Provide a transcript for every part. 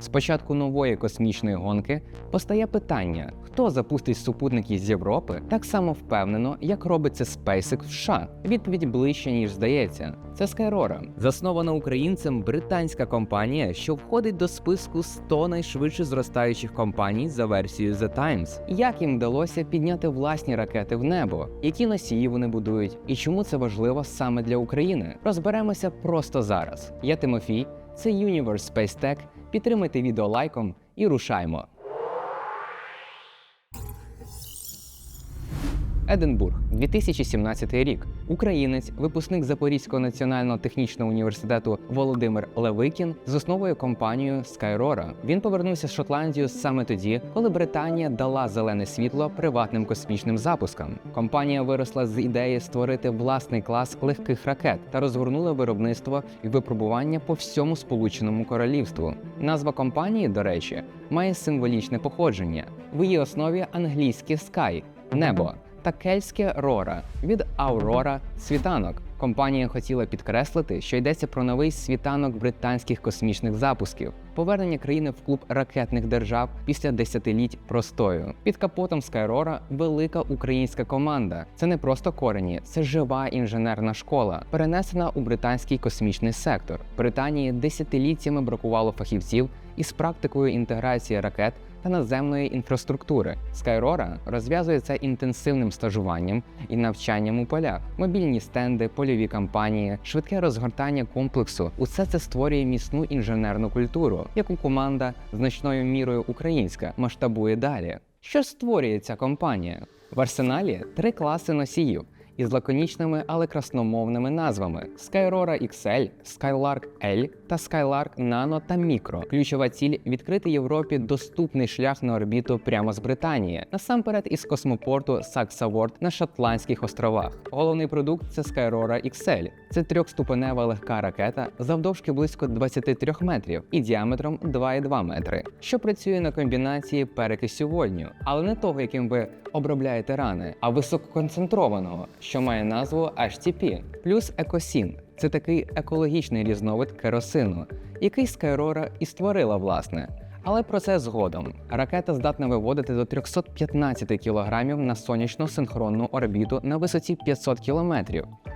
З початку нової космічної гонки постає питання, хто запустить супутники з Європи так само впевнено, як робиться SpaceX в США. Відповідь ближче ніж здається. Це Skyrora. заснована українцем британська компанія, що входить до списку 100 найшвидше зростаючих компаній за версією The Times. Як їм вдалося підняти власні ракети в небо, які носії вони будують, і чому це важливо саме для України? Розберемося просто зараз. Я Тимофій, це Universe Space Tech. Підтримайте відео лайком і рушаймо. Единбург, 2017 рік. Українець, випускник Запорізького національного технічного університету Володимир Левикін засновує компанію Skyrora. Він повернувся з Шотландію саме тоді, коли Британія дала зелене світло приватним космічним запускам. Компанія виросла з ідеї створити власний клас легких ракет та розгорнула виробництво і випробування по всьому Сполученому Королівству. Назва компанії, до речі, має символічне походження. В її основі англійське Sky – небо та кельтське Рора від Аурора світанок. Компанія хотіла підкреслити, що йдеться про новий світанок британських космічних запусків, повернення країни в клуб ракетних держав після десятиліть простою. Під капотом Скайрора велика українська команда. Це не просто корені, це жива інженерна школа, перенесена у британський космічний сектор. Британії десятиліттями бракувало фахівців із практикою інтеграції ракет та наземної інфраструктури. Skyrora розв'язує це інтенсивним стажуванням і навчанням у полях, мобільні стенди, польові кампанії, швидке розгортання комплексу. Усе це створює міцну інженерну культуру, яку команда значною мірою українська масштабує далі. Що створює ця компанія? В арсеналі три класи носіїв із лаконічними, але красномовними назвами: Skyrora XL, Skylark L та Skylark Nano та Micro. Ключова ціль відкрити Європі доступний шлях на орбіту прямо з Британії, насамперед із космопорту Саксаворд на Шотландських островах. Головний продукт це Skyrora XL. Це трьохступенева легка ракета завдовжки близько 23 метрів і діаметром 2,2 метри, що працює на комбінації перекисю водню, але не того, яким ви обробляєте рани, а висококонцентрованого, що має назву HTP, плюс екосін. Це такий екологічний різновид керосину, який Skyrora і створила власне. Але про це згодом. Ракета здатна виводити до 315 кг на сонячну синхронну орбіту на висоті 500 км.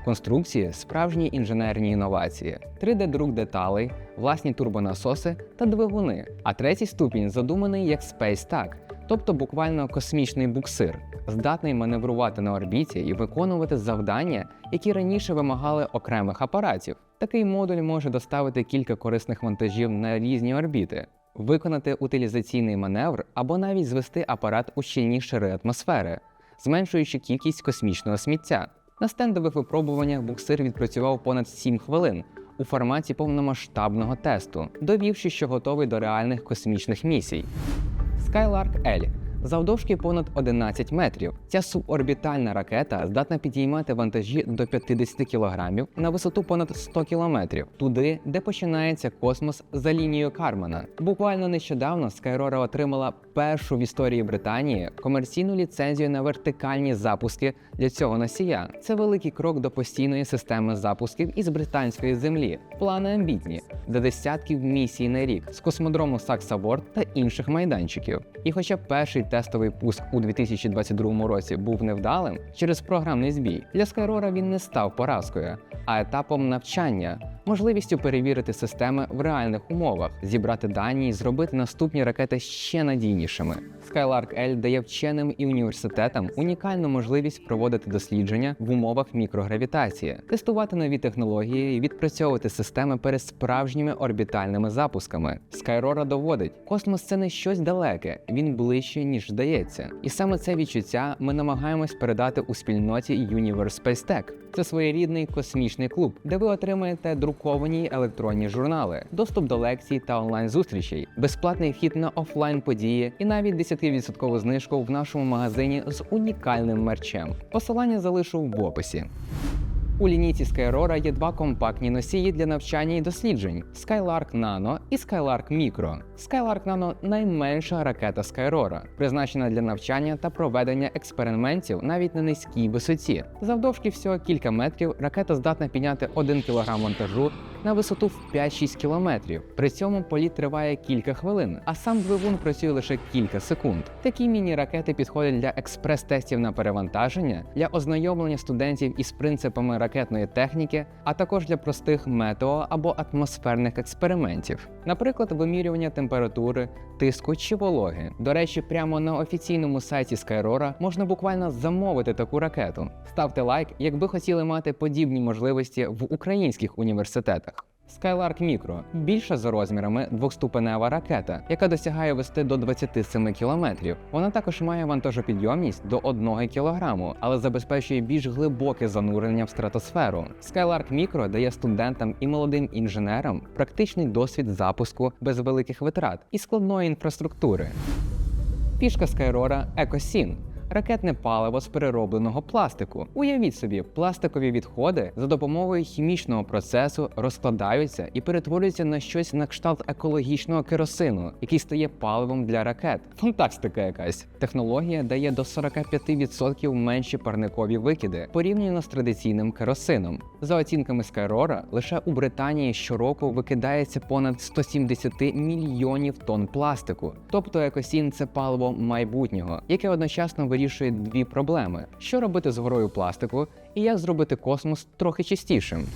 Конструкції справжні інженерні інновації, 3D-друк деталей, власні турбонасоси та двигуни. А третій ступінь задуманий як Space Tag, тобто буквально космічний буксир, здатний маневрувати на орбіті і виконувати завдання, які раніше вимагали окремих апаратів. Такий модуль може доставити кілька корисних вантажів на різні орбіти, виконати утилізаційний маневр або навіть звести апарат у щільні шири атмосфери, зменшуючи кількість космічного сміття. На стендових випробуваннях буксир відпрацював понад 7 хвилин у форматі повномасштабного тесту, довівши, що готовий до реальних космічних місій. Skylark L завдовжки понад 11 метрів. Ця суборбітальна ракета здатна підіймати вантажі до 50 кг на висоту понад 100 км, туди, де починається космос за лінією Кармана. Буквально нещодавно Skyrora отримала першу в історії Британії комерційну ліцензію на вертикальні запуски для цього носія. Це великий крок до постійної системи запусків із британської землі. Плани амбітні до десятків місій на рік з космодрому Саксаворд та інших майданчиків. І хоча перший тестовий пуск у 2022 році був невдалим через програмний збій, для Skyrora він не став поразкою, а етапом навчання, можливістю перевірити системи в реальних умовах, зібрати дані і зробити наступні ракети ще надійнішими. Skylark L дає вченим і університетам унікальну можливість проводити дослідження в умовах мікрогравітації, тестувати нові технології і відпрацьовувати системи перед справжніми орбітальними запусками. Skyrora доводить, космос це не щось далеке, він ближче ніж здається. І саме це відчуття ми намагаємось передати у спільноті Universe Space Tech. Це своєрідний космічний клуб, де ви отримаєте друковані електронні журнали, доступ до лекцій та онлайн-зустрічей, безплатний вхід на офлайн події і навіть 10% знижку в нашому магазині з унікальним мерчем. Посилання залишу в описі. У лінійці Skyrora є два компактні носії для навчання і досліджень: Skylark Nano і Skylark Micro. Skylark Nano найменша ракета Skyrora, призначена для навчання та проведення експериментів навіть на низькій висоті. Завдовжки всього кілька метрів ракета здатна підняти 1 кг вантажу на висоту в 5-6 кілометрів. При цьому політ триває кілька хвилин, а сам двигун працює лише кілька секунд. Такі міні-ракети підходять для експрес-тестів на перевантаження, для ознайомлення студентів із принципами ракетної техніки, а також для простих метео або атмосферних експериментів, наприклад, вимірювання температури, тиску чи вологи. До речі, прямо на офіційному сайті Skyrora можна буквально замовити таку ракету. Ставте лайк, якби хотіли мати подібні можливості в українських університетах. Skylark Micro – більша за розмірами двохступенева ракета, яка досягає висоти до 27 км. Вона також має вантажопідйомність до 1 кг, але забезпечує більш глибоке занурення в стратосферу. Skylark Micro дає студентам і молодим інженерам практичний досвід запуску без великих витрат і складної інфраструктури. Фішка Skyrora EcoSyn – ракетне паливо з переробленого пластику. Уявіть собі, пластикові відходи за допомогою хімічного процесу розкладаються і перетворюються на щось на кшталт екологічного керосину, який стає паливом для ракет. Фантастика якась. Технологія дає до 45% менші парникові викиди порівняно з традиційним керосином. За оцінками Skyrora, лише у Британії щороку викидається понад 170 мільйонів тонн пластику. Тобто екосін це паливо майбутнього, яке одночасно вирішує дві проблеми: що робити з горою пластику і як зробити космос трохи чистішим.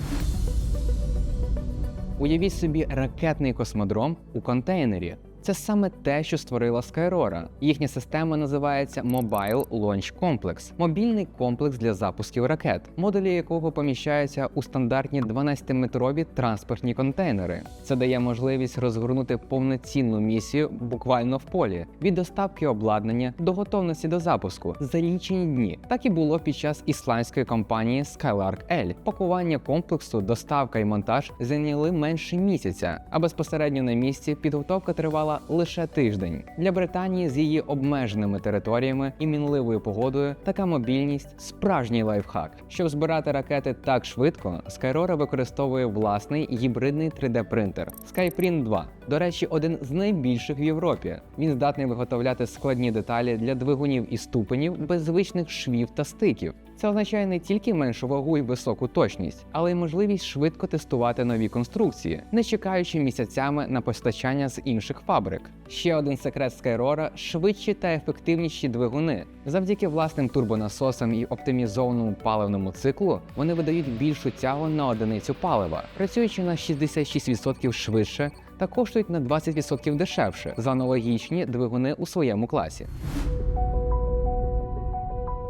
Уявіть собі ракетний космодром у контейнері. Це саме те, що створила Skyrora. Їхня система називається Mobile Launch Complex – мобільний комплекс для запусків ракет, модулі якого поміщаються у стандартні 12-метрові транспортні контейнери. Це дає можливість розгорнути повноцінну місію буквально в полі від доставки обладнання до готовності до запуску за лічені дні. Так і було під час ісландської компанії Skylark L. Пакування комплексу, доставка і монтаж зайняли менше місяця, а безпосередньо на місці підготовка тривала лише тиждень. Для Британії з її обмеженими територіями і мінливою погодою така мобільність справжній лайфхак. Щоб збирати ракети так швидко, Skyrora використовує власний гібридний 3D-принтер Skyprint 2. До речі, один з найбільших в Європі. Він здатний виготовляти складні деталі для двигунів і ступенів без звичних швів та стиків. Це означає не тільки меншу вагу і високу точність, але й можливість швидко тестувати нові конструкції, не чекаючи місяцями на постачання з інших фабрик. Ще один секрет Skyrora – швидші та ефективніші двигуни. Завдяки власним турбонасосам і оптимізованому паливному циклу вони видають більшу тягу на одиницю палива, працюючи на 66% швидше та коштують на 20% дешевше за аналогічні двигуни у своєму класі.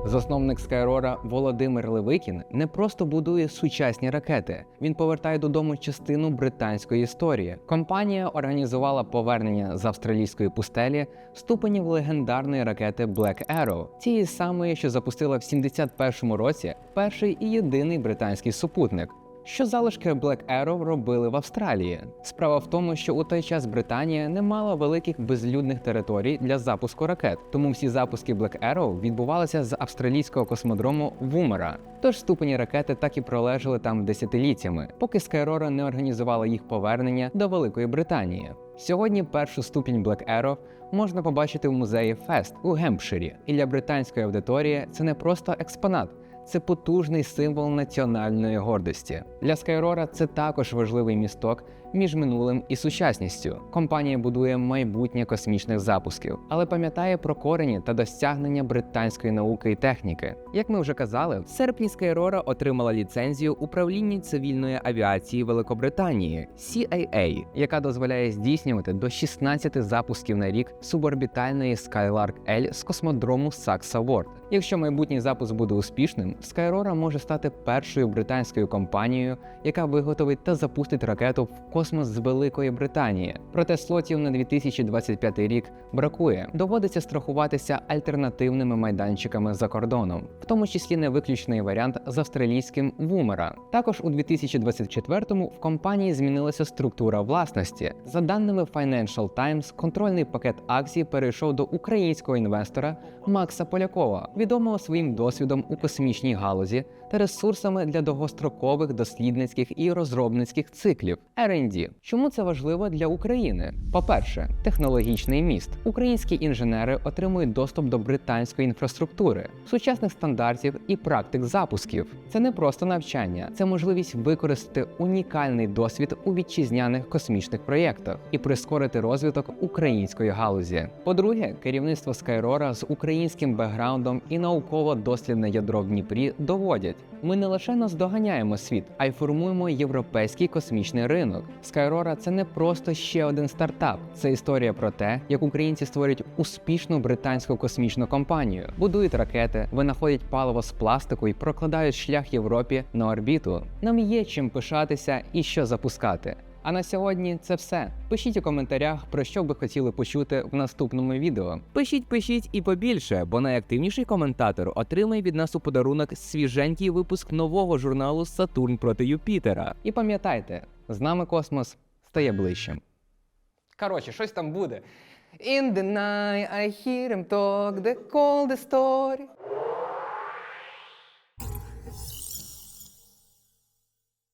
Засновник Скайрора Володимир Левикін не просто будує сучасні ракети, він повертає додому частину британської історії. Компанія організувала повернення з австралійської пустелі ступенів легендарної ракети Black Arrow, тієї самої, що запустила в 71-му році перший і єдиний британський супутник. Що залишки Black Arrow робили в Австралії? Справа в тому, що у той час Британія не мала великих безлюдних територій для запуску ракет, тому всі запуски Black Arrow відбувалися з австралійського космодрому Вумера. Тож ступені ракети так і пролежали там десятиліттями, поки Skyrora не організувала їх повернення до Великої Британії. Сьогодні першу ступінь Black Arrow можна побачити в музеї Фест у Гемпширі. І для британської аудиторії це не просто експонат. Це потужний символ національної гордості. Для Скайрора це також важливий місток між минулим і сучасністю. Компанія будує майбутнє космічних запусків, але пам'ятає про корені та досягнення британської науки і техніки. Як ми вже казали, в серпні Skyrora отримала ліцензію управління цивільної авіації Великобританії CAA, яка дозволяє здійснювати до 16 запусків на рік суборбітальної Skylark L з космодрому Saxa Ward. Якщо майбутній запуск буде успішним, Skyrora може стати першою британською компанією, яка виготовить та запустить ракету в космос з Великої Британії. Проте слотів на 2025 рік бракує. Доводиться страхуватися альтернативними майданчиками за кордоном, в тому числі невиключний варіант з австралійським Вумера. Також у 2024-му в компанії змінилася структура власності. За даними Financial Times, контрольний пакет акцій перейшов до українського інвестора Макса Полякова, відомого своїм досвідом у космічній галузі та ресурсами для довгострокових дослідницьких і розробницьких циклів R&D. Чому це важливо для України? По-перше, технологічний міст. Українські інженери отримують доступ до британської інфраструктури, сучасних стандартів і практик запусків. Це не просто навчання, це можливість використати унікальний досвід у вітчизняних космічних проєктах і прискорити розвиток української галузі. По-друге, керівництво Skyrora з українським бекграундом і науково-дослідне ядро в Дніпрі доводять. Ми не лише наздоганяємо світ, а й формуємо європейський космічний ринок. Skyrora – це не просто ще один стартап, це історія про те, як українці створюють успішну британську космічну компанію, будують ракети, винаходять паливо з пластику і прокладають шлях Європі на орбіту. Нам є чим пишатися і що запускати. А на сьогодні це все. Пишіть у коментарях, про що ви хотіли почути в наступному відео. Пишіть, пишіть і побільше, бо найактивніший коментатор отримає від нас у подарунок свіженький випуск нового журналу Сатурн проти Юпітера. І пам'ятайте, з нами космос стає ближчим. Коротше, щось там буде. In the night I hear him talk, the story.